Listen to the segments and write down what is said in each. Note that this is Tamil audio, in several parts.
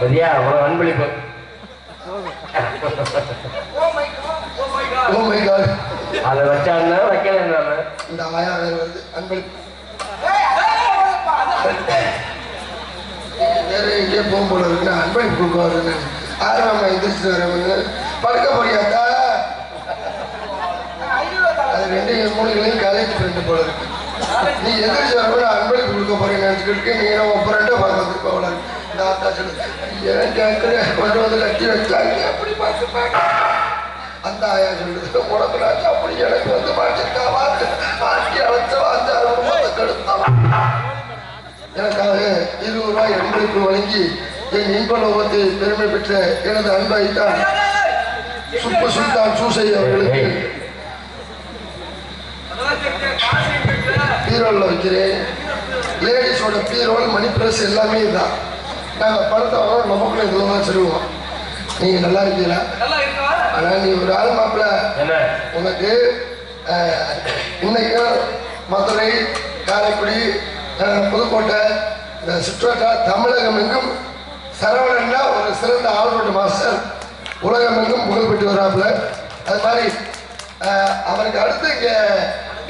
சரியா? உனக்கு அன்பளிப்பு. ஓ my God oh my God oh my God அதை வச்சான்னா வைக்கல இந்த ஆயா வேற வருது. அன்பளிப்பு. வேற எங்கேயோ போக போல இருக்கு அன்பளிப்பு கொடுக்க வருதுன்னு ஆறாம எந்திரிச்சு வரவங்க படுக்க முடியாதா அது ரெண்டு மூணுகளையும் காலேஜ் ஃப்ரெண்டு போல இருக்கு. நீ எந்திரிச்சு வரவங்க அன்பளிப்பு கொடுக்க போறீங்க நினைச்சுக்கிட்டு நீ உன் ஃப்ரெண்டை பார்க்க வந்துருக்க ஆத்தா சொல்லு ஏன் கேட்குற கொண்டு வந்து கட்டி வச்சாங்க அப்படி பார்த்து பார்க்க அந்த ஆயா சொல்லுது உனக்கு அப்படி எனக்கு வந்து மாட்டிருக்கா வாக்கு மாட்டி அழைச்ச கெடுத்தான் எனக்காக இருபது ரூபாய் அன்பளிப்பு வழங்கி என் இன்ப லோகத்தை பெருமை பெற்ற எனது அன்பை தான் சுப்பு சுல்தான் சூசை அவர்களுக்கு? பீரோல்ல வைக்கிறேன் லேடிஸோட பீரோல் மணி பிரஸ் எல்லாமே இதுதான் நாங்கள் பணத்தை வாங்க நமக்குள்ள இதில் தான் சொல்லுவோம். நீங்கள் நல்லா இருக்கீங்களா? ஆனால் நீ ஒரு ஆள் மாப்பிள்ள என்ன? உனக்கு இன்னைக்கும் மதுரை காரைக்குடி புதுக்கோட்டை இந்த சுற்றுவட்டார தமிழகம் எங்கும் சரவணன்னா ஒரு சிறந்த ஆல்ரவுண்ட் மாஸ்டர் உலகம் எங்கும் புகழ்பெற்று வராப்புல. அது மாதிரி அவருக்கு அடுத்து இங்கே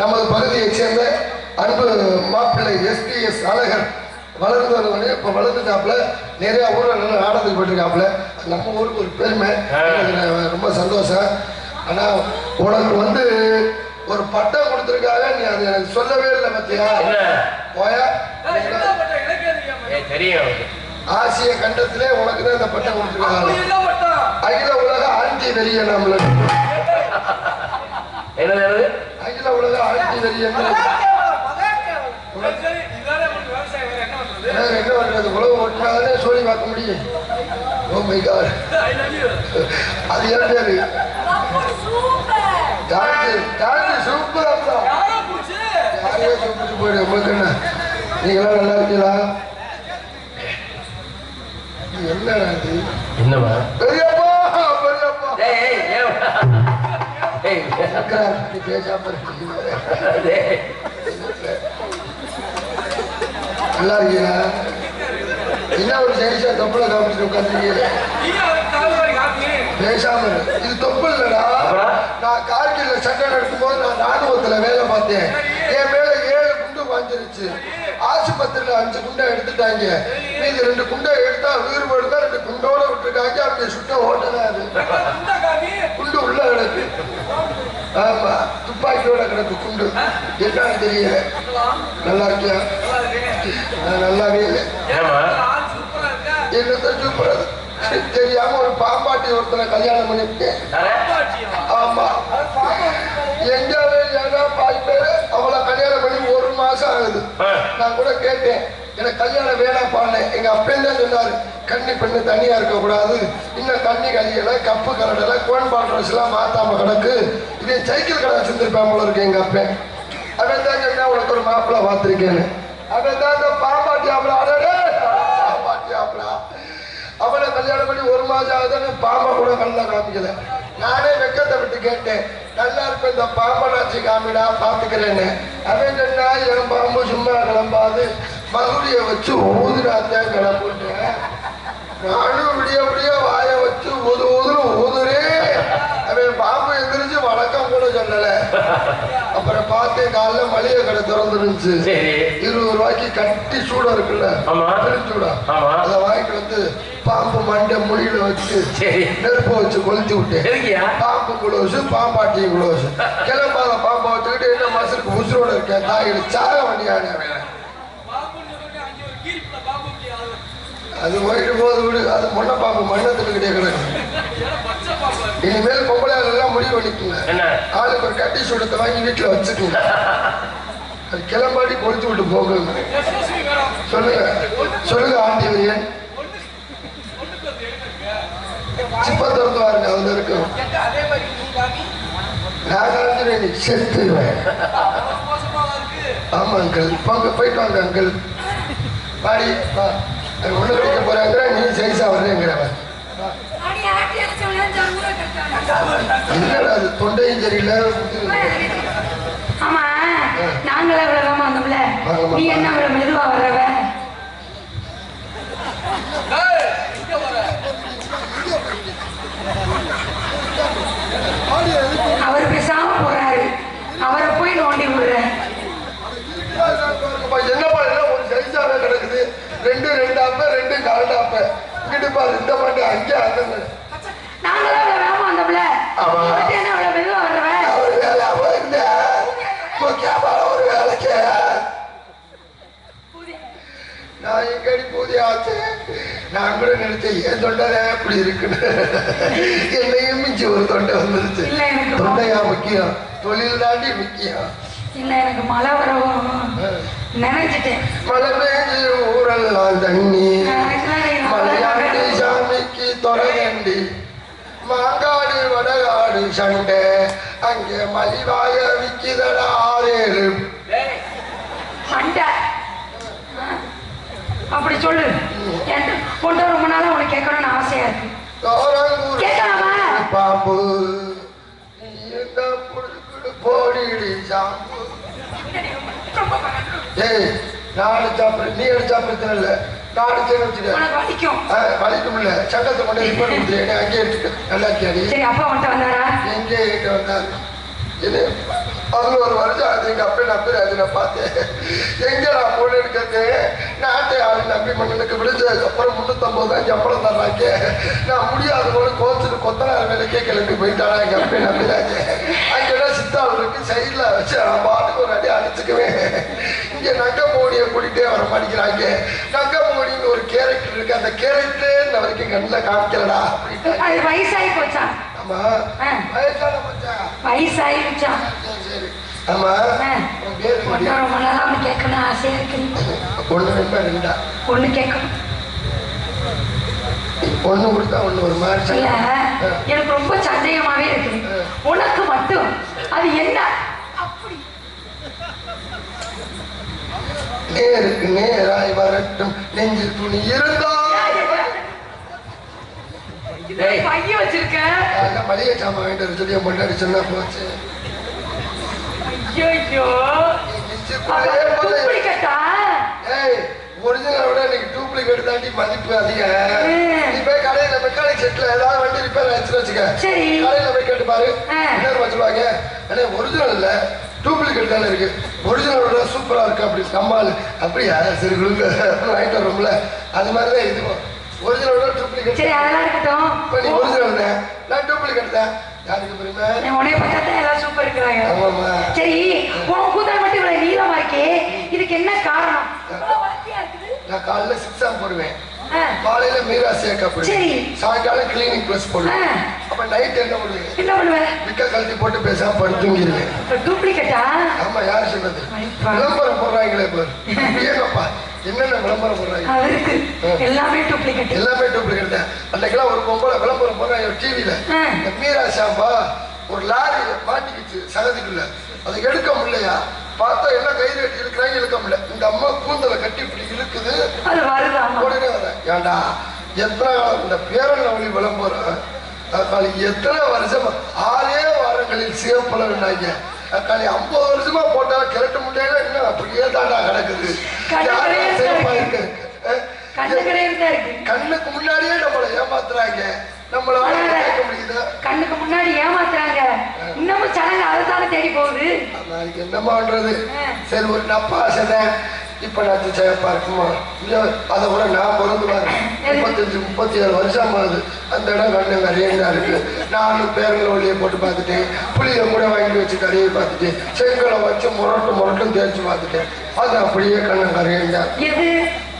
நமது பகுதியைச் சேர்ந்த அன்பு மாப்பிள்ளை எஸ்டிஎஸ் அழகர் வளர்ந்து வரவனே இப்போ வளர்ந்துட்டாப்புல நிறைய ஊரில் நல்லா நாடகத்துக்கு போயிட்டுருக்காப்புல. நம்ம ஊருக்கு ஒரு பெருமை. ரொம்ப சந்தோஷம். ஆனா உனக்கு வந்து ஒரு பட்டம் கொடுத்துருக்காங்க நீ அது எனக்கு சொல்லவே இல்லை பத்தியா? என்ன? போயா? தெரியாம. ஆசிய கண்டத்திலே உனக்கு தான் இந்த பட்டம் கொடுத்துருக்காங்க. என்ன பட்டம்? அகில உலக ஆண்டி வெறிய நம்மள என்னது என்னது? அகில உலக ஆண்டி வெறிய என்ன பண்றது? என்ன பண்றது உலக ஓட்டினாலே சொல்லி பார்க்க முடியும். ஓ my God I love you. அது என்ன பேரு? சூப்பர் டாக்டர் டாக்டர் சூப்பர் அப்பா? யாரையோ கூப்பிட்டு போயிடு உங்களுக்கு என்ன? நீங்களாம் நல்லா இருக்கீங்களா? இது என்னடா இது? என்னம்மா? பெரியப்பா பெரியப்பா ஏய் ஏய் ஏன் ஏய். சக்கரா, நீ பேசாம இருக்கீங்க. நல்லா இருக்கீங்களா என்ன ஒரு சைஸா தொப்புல காமிச்சிட்டு உட்காந்துருக்கீங்க. பேசாம. இது தொப்பு இல்லடா? நான் கார்கில்ல சண்டை நடக்கும்போது நான் ராணுவத்துல வேலை பார்த்தேன். என் மேல ஏழு குண்டு பாஞ்சிருச்சு. ஆஸ்பத்திரியில அஞ்சு குண்டை எடுத்துட்டாங்க. மீதி ரெண்டு குண்டை எடுத்தா உயிர் போடுதா ரெண்டு குண்டோட விட்டுருக்காங்க. அப்படி சுட்ட ஓட்டதான் அது. குண்டு உள்ள கிடக்கு. ஆமா துப்பாக்கியோட கிடக்கு குண்டு. என்னன்னு தெரியல. நல்லா இருக்கியா? நான் நல்லாவே இல்லை? என்னத்தை சூப்பர் தெரியாம ஒரு பாம்பாட்டி ஒருத்தனை கல்யாணம்? பாட்டியா? ஆமா. எங்க பாய் பேரு அவளை கல்யாணம் பண்ணி ஒரு மாசம் ஆகுது. நான் கூட கேட்டேன் எனக்கு கல்யாணம் வேணாம் பாடினேன் எங்க அப்பன் தான் சொன்னாரு கன்னி பெண்ணு தனியா இருக்க கூடாது இன்னும் கண்ணி கல்யாண கப்பு கரடல கோன்பால் ட்ரெஸ் எல்லாம் மாத்தாம கிடக்கு. இதே சைக்கிள் கடை வச்சிருந்திருப்பேன் போல இருக்கு எங்க அப்பன். அவன் தான் சொன்னா உனக்கு ஒரு மாப்பிள்ளை பார்த்திருக்கேன்னு. அவன் தான் இந்த பாம்பாட்டி ஆப்பிள அடடே பாம்பாட்டி அவனை கல்யாணம் பண்ணி ஒரு மாசம் ஆகுதுன்னு பாம்பை கூட கல்ல காமிக்கல. நானே வெக்கத்தை விட்டு கேட்டேன். நல்லா இருப்ப இந்த பாம்பனாச்சி காமிடா பாத்துக்கிறேன்னு. அவன் சொன்னா என் பாம்பு சும்மா கிளம்பாது. மகுடிய வச்சு ஊதுனாத்தான் கிளம்புட்டேன் நானும் விடிய விடிய வாய அப்புறம் பார்த்தேன் காலைல மளிகை கடை திறந்துருந்துச்சு. சரி. இருபது ரூபாய்க்கு கட்டி சூடம் இருக்குல்ல? ஆமா. அதை வாங்கிட்டு வந்து பாம்பு மண்டை மொழியில வச்சு நெருப்ப வச்சு கொளுத்தி விட்டேன். எதுக்கியா பாம்பு குளோசு பாம்பாட்டி குளோசு கிளம்பாத பாம்பை வச்சுக்கிட்டு என்ன மசருக்கு உசுரோட இருக்கேன்? தாயிடு சாக ஆளு. அது போயிட்டு போது விடு. அது முன்ன பாம்பு மண்ணத்துக்கிட்டே கிடக்கு ஏன்னா பச்சை பாம்பு அது. இனிமேல் பொம்பளை எல்லாம் முடிவு பண்ணிக்கோங்க ஆளுக்கு ஒரு கட்டி சூடத்தை வாங்கி வீட்டுல வச்சுக்கோங்க அது கிளம்பாடி கொளுத்தி விட்டு madam. சொல்லுங்க சொல்லுங்க ஆண்டி வரியன் ஒண்ணு- ஒண்ணுக்கு வந்து எங்க இருக்கு? சிப்ப திறந்து பாருங்க அதுல இருக்கும் அதே மாதிரி நீ காமி. நான் காமிச்சிருவேன் நீ செத்துருவேன்? ஆமா அங்கிள் போங்க போயிட்டு வாங்க அங்கிள் பாடி ஒண்ணு வைக்க போறாங்கிற நீ சைஸா வர்றேங்கிற என்னடா அது தொண்டையும் சரியில்லை ஆமா நாங்களே வேகமா வந்தோம்ல. நீ என்ன மெதுவா வர்றவ ஏய், இங்க வர. அவர் பேசாம போறாரு அவரை போய் நோண்டி விடுற என்னப்பா எல்லாம் ஒரு சைஸாவே கிடக்குது ரெண்டு ரெண்டு ஆப்ப ரெண்டு கால் ஆப்ப இங்கிட்டு பாரு இந்த பாட்டு அங்கே அந்த நாங்களே இவ்வளவு வேகமா வந்தோம்ல ஆமா. அவர்ட்ட என்ன இவ்வளவு மெதுவா வர்றவ ஒரு வேலை அவன் இருந்த முக்கியமான ஒரு வேலைக்கு நான் பூதியாச்சு நான் கூட நினைச்சேன் ஏன் தொண்டை இப்படி இருக்குன்னு? என்னையும் மிஞ்சி ஒரு தொண்டை வந்துருச்சு. தொண்டையா முக்கியம். தொழில் தாண்டி முக்கியம். இல்ல எனக்கு மழை வரவும் நினைச்சிட்டேன். மழை பெய்ஞ்சு ஊரெல்லாம் தண்ணி. மலையாண்டி நினைச்சிட்டேன் சாமிக்கு தொடங்கண்டி மாங்காடு வடகாடு சண்டை. அங்கே மலிவாக ஆறேழு மண்டை ஆ. அப்படி சொல்லு. என்கிட்ட கொண்டு ரொம்ப நாளா உனக்கு கேட்கணும்னு ஆசையா இருக்கு. கேட்கலாமா? பாம்பு போடிடி சாம்பு. ஏய் அடிச்சா பிர- நீ பிரச்சனை இல்லை. அடிச்சேன்னு வச்சுக்க உனக்கு வலிக்கும். வலிக்கும்ல சட்டத்தை கொண்டு ரிப்போர்ட் கொடுத்துருக்கேன் நல்லா இருக்கியாடி சரி அப்பா வந்துட்டு வந்தாரா? எங்கே வந்தாரு. இது பதினோரு ஒரு வருஷம் அது எங்க அப்ப நம்பி நான் பார்த்தேன். எங்க நான் பொண்ணு எடுக்கிறது நாட்டை ஆளு நம்பி மன்னனுக்கு விழுந்ததுக்கு அப்புறம் முன்னூத்தம்பது தான் சம்பளம் தர்றாங்க. நான் முடியாத போது கோச்சுட்டு கொத்தனார் வேலைக்கே கிளம்பி போயிட்டானா எங்க அப்ப நம்பினாங்க அங்கே சித்தாள் இருக்கு. சைட்ல வச்சு நான் பாட்டுக்கு ஒரு அடி அடிச்சுக்குவேன். இங்க நங்க மோடியை கூட்டிகிட்டே வர மாட்டேங்கிறாங்க. நங்க மோடின்னு ஒரு கேரக்டர் இருக்கு. அந்த கேரக்டர் இன்ன வரைக்கும் கண்ணில் காமிக்கலடா. அப்படின்ட்டு வயசாகி போச்சா? ஆமா. வயசான மச்சான். சரி, சரி. ஆமா. உன் பேரு என்னடி? ரொம்ப நாளா அவனுக்கு கேட்கணும் ஆசையா இருக்கு ஒண்ணு ரெண்டா ரெண்டா? ஒண்ணு கேட்கணும். ஒண்ணு கொடுத்தா ஒண்ணு ஒரு மாதிரி இல்ல. எனக்கு ரொம்ப சந்தேகமாவே இருக்குது. உனக்கு மட்டும். அது என்ன? அப்படி. நேருக்கு நேராய் வரட்டும். நெஞ்சில் துணி இருந்தா டேய். பைய வச்சிருக்க. மளிகை சாமான் வாங்கிட்டு வர சொல்லி பொண்டாட்டி சொன்னா போச்சு. ஐயோ ஒரிஜினல் விட இன்னைக்கு டூப்ளிகேட் தாண்டி மதிப்பு அதிகம். நீ போய் கடையில மெக்கானிக் செட்ல ஏதாவது வண்டி ரிப்பேர் ஆச்சுன்னு வச்சுக்க. கடையில போய் கேட்டு பாரு. என்ன வச்சுருவாங்க ஒரிஜினல் இல்ல டூப்ளிகேட் தானே இருக்கு. ஒரிஜினல் விட சூப்பரா இருக்கு அப்படி நம்மால் அப்படியா? சரி கொடுங்க வாங்கிட்டு வரோம்ல. அது மாதிரி தான் இதுவும் ஒரிஜினல் விட சரி அதெல்லாம் இப்ப நீ இருக்கட்டும் ஒரிஜினல் நான் டூப்ளிகேட் தான் யாருக்கு பெருமை என் உனைய பார்த்தா தான் எல்லாம் சூப்பர் இருக்கிறாங்க. சரி உன் கூந்தல் மட்டும் இவ்வளவு நீளமா இருக்கே. இதுக்கு என்ன காரணம்? நான் காலைல சிக்ஸாம் போடுவேன். காலையில மீரா சேக்கா சரி. சாயங்காலம் கிளீனிக் ப்ளஸ் போடுவேன். அப்ப நைட் என்ன பண்ணுவீங்க என்ன பண்ணுவ? விக்க கழட்டி போட்டு பேசாம படுத்து தூங்கிடுவேன். டூப்ளிகேட்டா ஆமா யாரு சொன்னது ஐப்பா. விளம்பரம் போடுறாங்களே பாரு. ஏங்கப்பா. என்னென்ன விளம்பரம் போடுறாங்க? எல்லாமே டூப்ளிகேட் எல்லாமே டூப்ளிகேட் தான். அன்னைக்கெல்லாம் ஒரு பொம்பளை விளம்பரம் போடுறாங்க டிவியில. இந்த மீரா ஷாம்பா ஒரு லாரி மாட்டிக்கிச்சு சகதிக்குள்ள. அதை எடுக்க முடியலையா? பார்த்தா எல்லாம் கை கட்டி இழுக்கிறாங்க இழுக்க முடியல. இந்த அம்மா கூந்தலை கட்டி இப்படி இழுக்குது. உடனே வரேன் ஏண்டா எத்தனை இந்த பேரன் வழி விளம்பரம்? எத்தனை வருஷமா? ஆறே வாரங்களில் சிவப்பலன்னாங்க அக்காளி ஐம்பது வருஷமா போட்டா கிரட்ட முடியல இன்னும் அப்படியே தாண்டா கிடக்குது. சிவப்பா இருக்கு. கண்ணுக்கு முன்னாடியே நம்மளை ஏமாத்துறாங்க. நம்மளால கேட்க முடியுதா? கண்ணுக்கு முன்னாடி ஏமாத்துறாங்க. இன்னமும் சடங்கு அதை தானே தேடி போகுது. என்னம்மா பண்றது? சரி ஒரு நப்பா ஆசைதான் இப்ப நான் சேப்பா இருக்குமா இல்ல அதை விட நான் பிறந்து பாரு முப்பத்தஞ்சு முப்பத்தி ஏழு வருஷம் ஆகுது. அந்த இடம் கண்ணு கரையா இருக்கு. நானும் பேரங்கள ஒளியை போட்டு பார்த்துட்டேன். புளியை கூட வாங்கி வச்சு கரையை பார்த்துட்டேன். செங்கலை வச்சு முரட்டு முரட்டும் தேய்ச்சி பார்த்துட்டேன். அது அப்படியே கண்ணு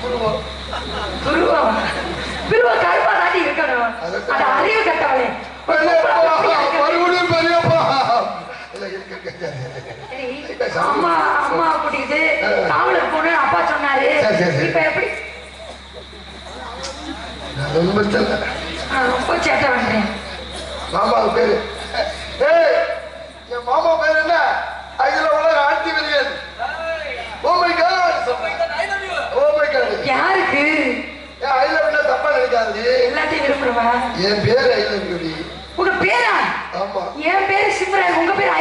புருவம் துருவம். துருவம்? கருப்பா தாண்டி இருக்கணும். அது அறிவு கட்டவளே மறுபடியும் பெரியப்பா இல்ல இருக்கு, இருக்கு, இருக்கு. சரி அம்மா அம்மா கூட்டிட்டு காவலுக்கு போன அப்பா சொன்னாரு. இப்ப எப்படி? ரொம்ப ரொம்ப சேட்டை பண்றேன். மாமாவுக்கு பேரு. என் மாமா பேர் என்ன? அகில உலக ஆட்சி விரியன் ஓ my God I love you. Oh my God யாருக்கு ஐ லவ் தப்பா நினைக்காது எல்லாத்தையும் விரும்புறவா? என் பேர் ஐ லவ் யூடி உங்க பேரா? ஆமா. என் பேரு சிம்ரன் உங்க பேரு ஐ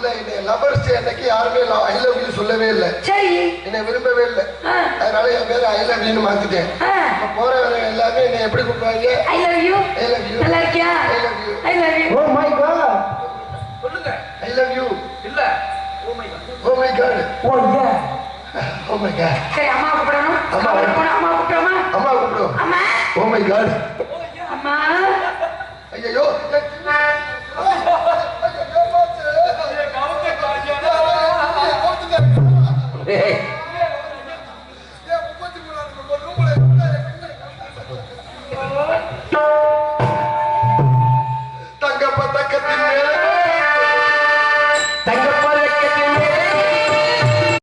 இல்ல என்னை லவர்ஸ் யாருமே ஐ லவ் யூ சொல்லவே இல்லை. சரி. என்னை விரும்பவே இல்லை. அதனால என் பேரு ஐ லவ் மாத்திட்டேன். இப்ப போற வர எல்லாமே என்னை எப்படி கூப்பிடுவாங்க? I love you I love you நல்லா இருக்கியா? I love you. I love you oh my God சொல்லுங்க. ஐ லவ் யூ இல்ல. ஓ my God oh my God oh yeah oh my God சரி அம்மா கூப்பிடணும். அம்மா. போனா அம்மா கூப்பிடுறோமா அம்மா கூப்பிடும் அம்மா. ஓ மை காட்